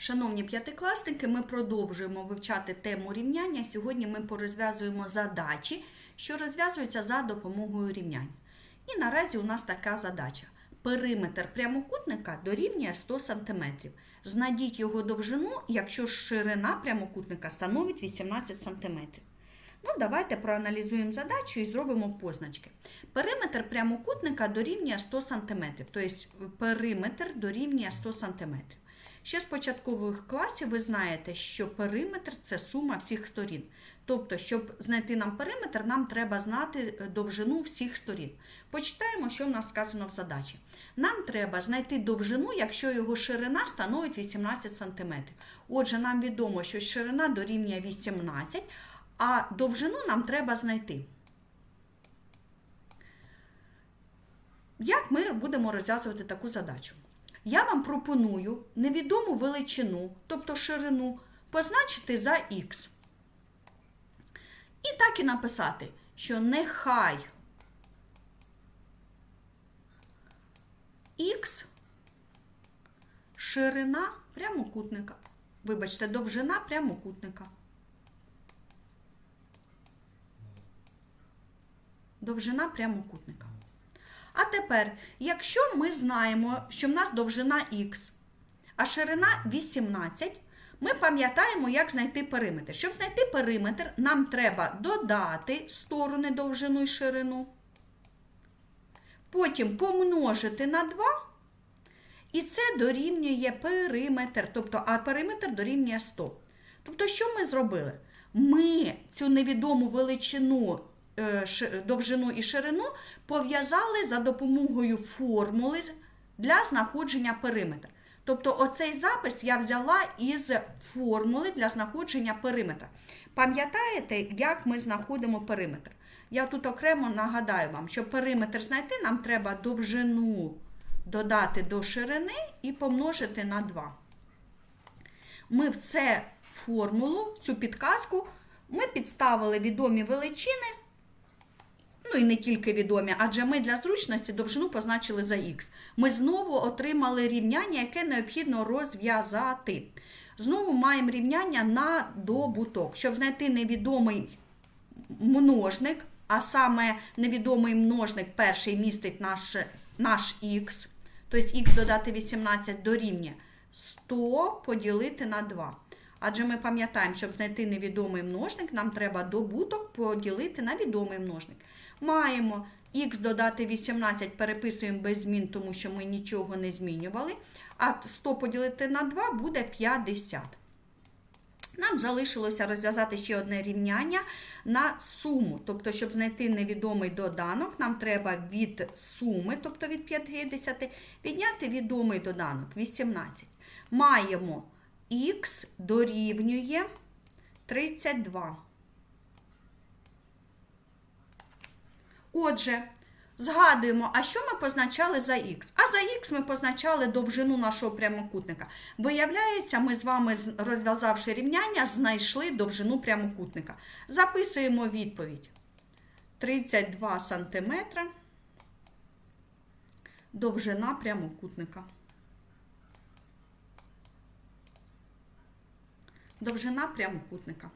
Шановні п'ятикласники, ми продовжуємо вивчати тему рівняння. Сьогодні ми порозв'язуємо задачі, що розв'язуються за допомогою рівнянь. І наразі у нас така задача. Периметр прямокутника дорівнює 100 см. Знайдіть його довжину, якщо ширина прямокутника становить 18 см. Ну, давайте проаналізуємо задачу і зробимо позначки. Периметр прямокутника дорівнює 100 см, тобто периметр дорівнює 100 см. Ще з початкових класів ви знаєте, що периметр це сума всіх сторін. Тобто, щоб знайти нам периметр, нам треба знати довжину всіх сторін. Почитаємо, що в нас сказано в задачі. Нам треба знайти довжину, якщо його ширина становить 18 см. Отже, нам відомо, що ширина дорівнює 18 а довжину нам треба знайти. Як ми будемо розв'язувати таку задачу? Я вам пропоную невідому величину, тобто ширину, позначити за х. І так і написати, що нехай х ширина прямокутника. Вибачте, довжина прямокутника. довжина прямокутника. А тепер, якщо ми знаємо, що в нас довжина х, а ширина 18, ми пам'ятаємо, як знайти периметр. Щоб знайти периметр, нам треба додати сторони довжину і ширину, потім помножити на 2, і це дорівнює периметр, тобто, а периметр дорівнює 100. Тобто, що ми зробили? Ми цю невідому величину довжину і ширину пов'язали за допомогою формули для знаходження периметра. Тобто оцей запис я взяла із формули для знаходження периметра. Пам'ятаєте, як ми знаходимо периметр? Я тут окремо нагадаю вам, щоб периметр знайти, нам треба довжину додати до ширини і помножити на 2. Ми в це формулу, цю підказку, ми підставили відомі величини. Ну і не тільки відомі, адже ми для зручності довжину позначили за х. Ми знову отримали рівняння, яке необхідно розв'язати. Знову маємо рівняння на добуток. Щоб знайти невідомий множник, а саме невідомий множник перший містить наш наш х, тобто х додати 18 дорівнює 100 поділити на 2. Адже ми пам'ятаємо, щоб знайти невідомий множник, нам треба добуток поділити на відомий множник. Маємо х додати 18, переписуємо без змін, тому що ми нічого не змінювали. А 100 поділити на 2 буде 50. Нам залишилося розв'язати ще одне рівняння на суму. Тобто, щоб знайти невідомий доданок, нам треба від суми, тобто від 50, відняти відомий доданок 18. Маємо х дорівнює 32. Отже, згадуємо, а що ми позначали за х? А за х ми позначали довжину нашого прямокутника. Виявляється, ми з вами, розв'язавши рівняння, знайшли довжину прямокутника. Записуємо відповідь. 32 см довжина прямокутника. Довжина прямокутника.